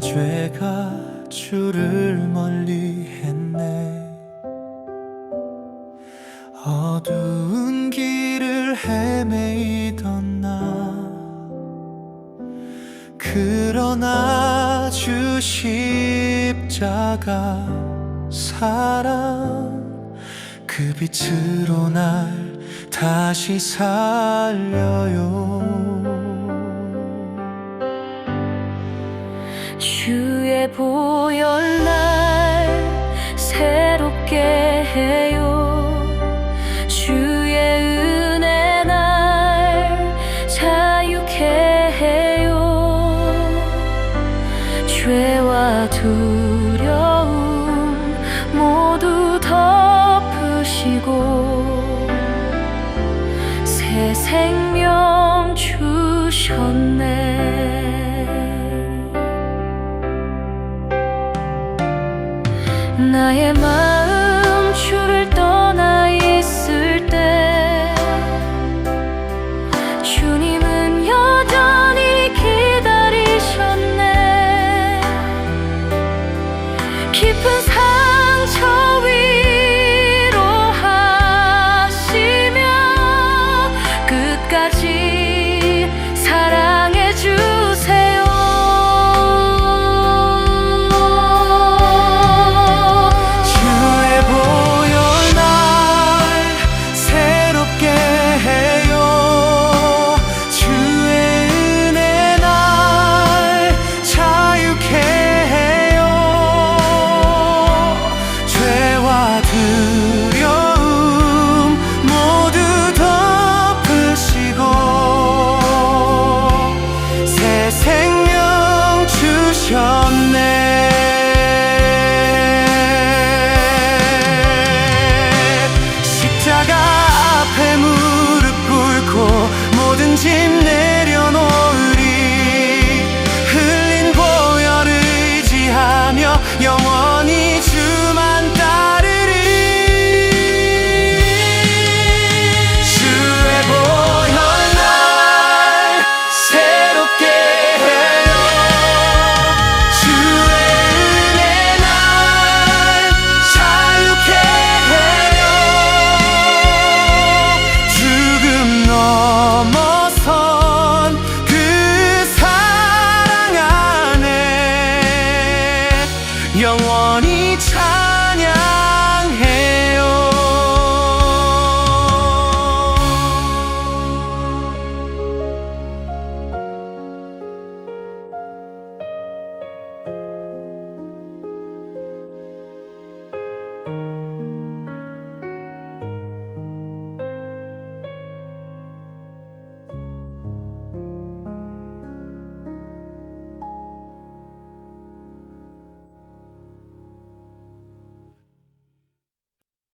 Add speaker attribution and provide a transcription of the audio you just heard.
Speaker 1: 내가 주를 멀리 했네. 어두운 길을 헤매이던 나. 그러나 주 십자가 사랑 그 빛으로 날 다시 살려요
Speaker 2: 주의 보혈 날 새롭게 해요. 주의 은혜 날 자유케 해요. 죄와 두려움 모두 덮으시고 새 생명 주셨네 나의 마
Speaker 1: 영원히 찬양.